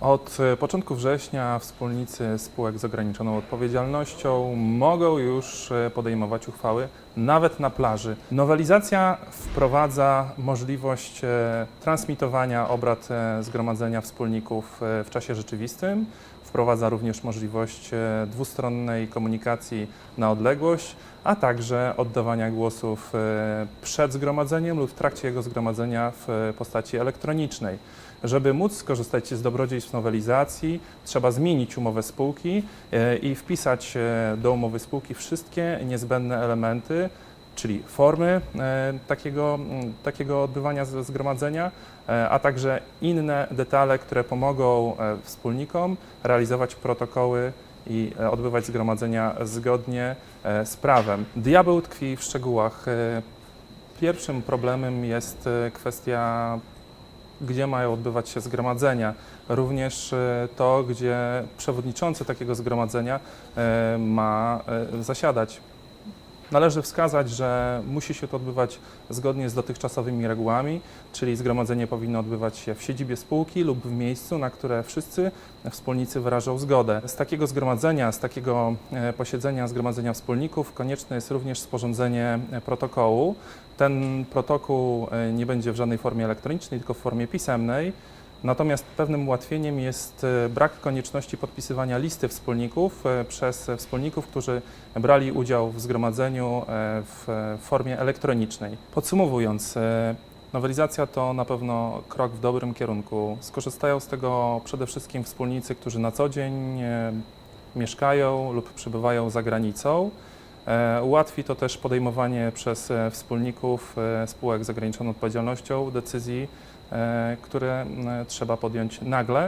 Od e, początku września wspólnicy spółek z ograniczoną odpowiedzialnością mogą już e, podejmować uchwały nawet na plaży. Nowelizacja wprowadza możliwość e, transmitowania obrad zgromadzenia wspólników w czasie rzeczywistym. Wprowadza również możliwość dwustronnej komunikacji na odległość, a także oddawania głosów przed zgromadzeniem lub w trakcie jego zgromadzenia w postaci elektronicznej. Żeby móc skorzystać z dobrodziejstw nowelizacji, trzeba zmienić umowę spółki e, i wpisać e, do umowy spółki wszystkie niezbędne elementy, czyli formy e, takiego, takiego odbywania zgromadzenia, a także inne detale, które pomogą wspólnikom realizować protokoły i odbywać zgromadzenia zgodnie z prawem. Diabeł tkwi w szczegółach. Pierwszym problemem jest kwestia gdzie mają odbywać się zgromadzenia. Również e, to, gdzie przewodniczący takiego zgromadzenia e, ma e, zasiadać. Należy wskazać, że musi się to odbywać zgodnie z dotychczasowymi regułami, czyli zgromadzenie powinno odbywać się w siedzibie spółki lub w miejscu, na które wszyscy wspólnicy wyrażą zgodę. Z takiego zgromadzenia, z takiego e, posiedzenia zgromadzenia wspólników konieczne jest również sporządzenie e, protokołu. Ten protokół e, nie będzie w żadnej formie elektronicznej, tylko w formie pisemnej. Natomiast pewnym ułatwieniem jest e, brak konieczności podpisywania listy wspólników e, przez wspólników, którzy brali udział w zgromadzeniu e, w formie elektronicznej. Podsumowując, nowelizacja to na pewno krok w dobrym kierunku. Skorzystają z tego przede wszystkim wspólnicy, którzy na co dzień mieszkają lub przebywają za granicą. E, Ułatwi to też podejmowanie przez e, wspólników e, spółek z ograniczoną odpowiedzialnością decyzji, które trzeba podjąć nagle.